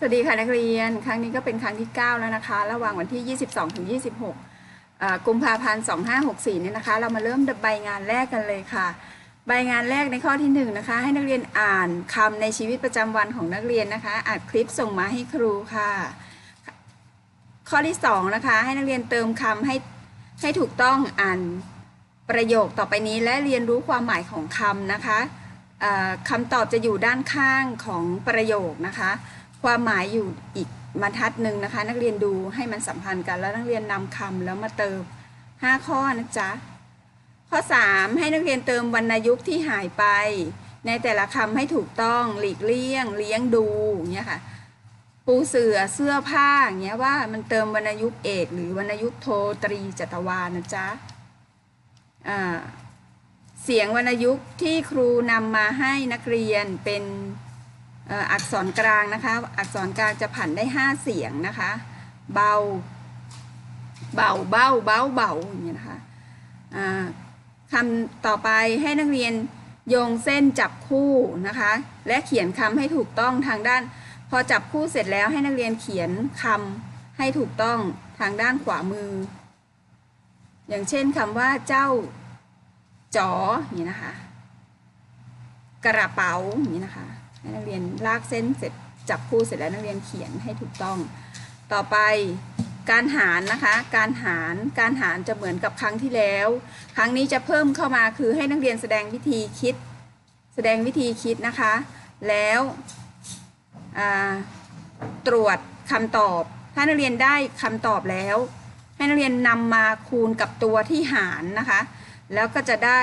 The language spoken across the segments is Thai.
สวัสดีค่ะนักเรียน ครั้งนี้ก็เป็นครั้งที่ 9 แล้วนะคะ ระหว่างวันที่ 22ถึง26 กุมภาพันธ์ 2564 เนี่ยนะคะ เรามาเริ่มใบงานแรกกันเลยค่ะ ใบงานแรกในข้อที่ 1 นะคะ ให้นักเรียนอ่านคำในชีวิตประจำวันของนักเรียนนะคะอัดคลิปส่งมาให้ครูค่ะ ข้อที่ 2 นะคะ ให้นักเรียนเติมคำให้ให้ถูกต้องอ่านประโยคต่อไปนี้และเรียนรู้ความหมายของคำนะคะเอ่อคำตอบจะอยู่ด้านข้างของประโยคนะคะ ความหมายอยู่อีกบรรทัดหนึ่งนะคะ นักเรียนดูให้มันสัมพันธ์กัน แล้วนักเรียนนำคำแล้วมาเติม 5 ข้อนะจ๊ะข้อ 3 ให้นักเรียนเติมวรรณยุกต์ที่หายไป ในแต่ละคำให้ถูกต้องหลีกเลี่ยง เลี้ยงดูเงี้ยค่ะปูเสือเสื้อผ้าอย่างเงี้ยว่ามันเติมวรรณยุกต์เอกหรือวรรณยุกต์โทตรีจัตวานะจ๊ะเสียงวรรณยุกต์ที่ครูนำมาให้นักเรียนเป็น อักษรกลางนะคะ อักษรกลางจะผันได้ 5 เสียงนะคะ เบา เบาเบาเบาเบาอย่างเงี้ยนะคะคำต่อไปให้นักเรียนโยงเส้นจับคู่นะคะ และเขียนคำให้ถูกต้องทางด้าน พอจับคู่เสร็จแล้วให้นักเรียนเขียนคำให้ถูกต้องทางด้านขวามือ อย่างเช่นคำว่าเจ้าจ๋ออย่างนี้นะคะ กระเป๋าอย่างนี้นะคะ นักเรียนลากเส้นเสร็จจับคู่เสร็จแล้วนักเรียนเขียนให้ถูกต้อง ต่อไปการหารนะคะ การหาร การหารจะเหมือนกับครั้งที่แล้ว ครั้งนี้จะเพิ่มเข้ามาคือให้นักเรียนแสดงวิธีคิด แสดงวิธีคิดนะคะ แล้วตรวจคำตอบ ถ้านักเรียนได้คำตอบแล้ว ให้นักเรียนนำมาคูณกับตัวที่หารนะคะ แล้วก็จะได้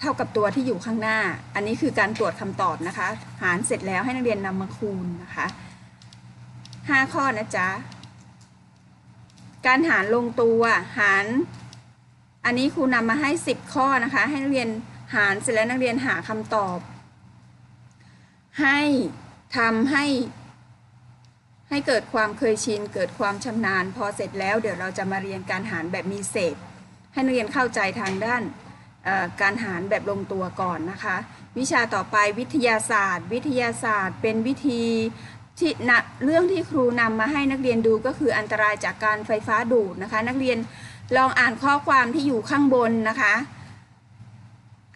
เท่ากับตัวที่อยู่ข้างหน้า อันนี้คือการตรวจคำตอบนะคะ หารเสร็จแล้วให้นักเรียนนำมาคูณนะคะห้าข้อนะจ๊ะ การหารลงตัวหาร อันนี้ครูนำมาให้ 10 ข้อนะคะ ให้นักเรียนหารเสร็จแล้วนักเรียนหาคำตอบ ให้ทำให้ ให้เกิดความเคยชิน เกิดความชำนาญ พอเสร็จแล้วเดี๋ยวเราจะมาเรียนการหารแบบมีเศษ ให้นักเรียนเข้าใจทางด้าน การหารแบบลงตัวก่อนนะคะ วิชาต่อไปวิทยาศาสตร์ วิทยาศาสตร์ เป็นวิธีที่นะเรื่องที่ครูนำมาให้นักเรียนดูก็คืออันตรายจากการไฟฟ้าดูดนะคะ นักเรียนลองอ่านข้อความที่อยู่ข้างบนนะคะ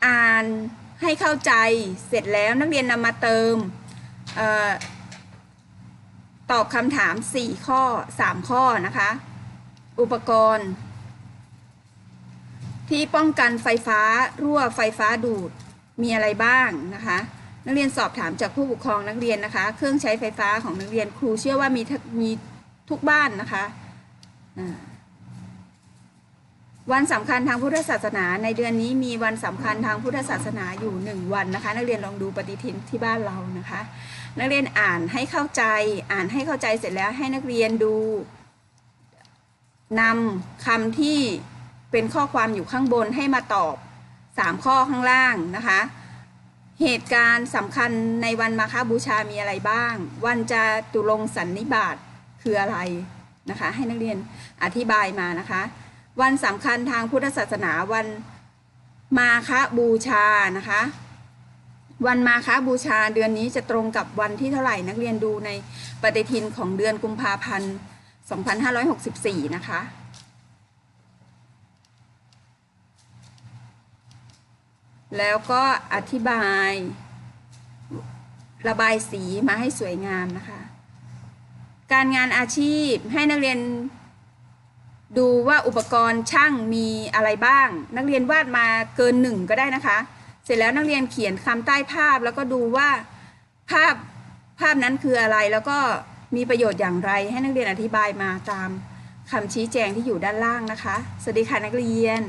อ่านให้เข้าใจเสร็จแล้วนักเรียนนำมาเติมออตอบคำถาม 4 ข้อ 3 ข้อนะคะ อุปกรณ์ ที่ป้องกันไฟฟ้ารั่วไฟฟ้าดูดมีอะไรบ้างนะคะ นักเรียนสอบถามจากผู้ปกครองนักเรียนนะคะ เครื่องใช้ไฟฟ้าของนักเรียนครูเชื่อว่ามีทุกมีทุกบ้านนะคะวันสำคัญทางพุทธศาสนา ในเดือนนี้มีวันสำคัญทางพุทธศาสนาอยู่หนึ่งวันนะคะ นักเรียนลองดูปฏิทินที่บ้านเรานะคะ นักเรียนอ่านให้เข้าใจ อ่านให้เข้าใจเสร็จแล้วให้นักเรียนดูนำคำที่ เป็นข้อความอยู่ข้างบนให้มาตอบสามข้อข้างล่างนะคะ เหตุการณ์สำคัญในวันมาฆบูชามีอะไรบ้าง วันจาตุรงสันนิบาตคืออะไรนะคะ ให้นักเรียนอธิบายมานะคะ วันสำคัญทางพุทธศาสนาวันมาฆบูชานะคะ วันมาฆบูชาเดือนนี้จะตรงกับวันที่เท่าไหร่นักเรียนดูในปฏิทินของเดือนกุมภาพันธ์ 2564 นะคะ แล้วก็อธิบาย ระบายสีมาให้สวยงามนะคะ การงานอาชีพให้นักเรียนดูว่าอุปกรณ์ช่างมีอะไรบ้าง นักเรียนวาดมาเกินหนึ่งก็ได้นะคะ เสร็จแล้วนักเรียนเขียนคำใต้ภาพแล้วก็ดูว่าภาพภาพนั้นคืออะไรแล้วก็มีประโยชน์อย่างไร ให้นักเรียนอธิบายมาตามคำชี้แจงที่อยู่ด้านล่างนะคะ สวัสดีค่ะนักเรียน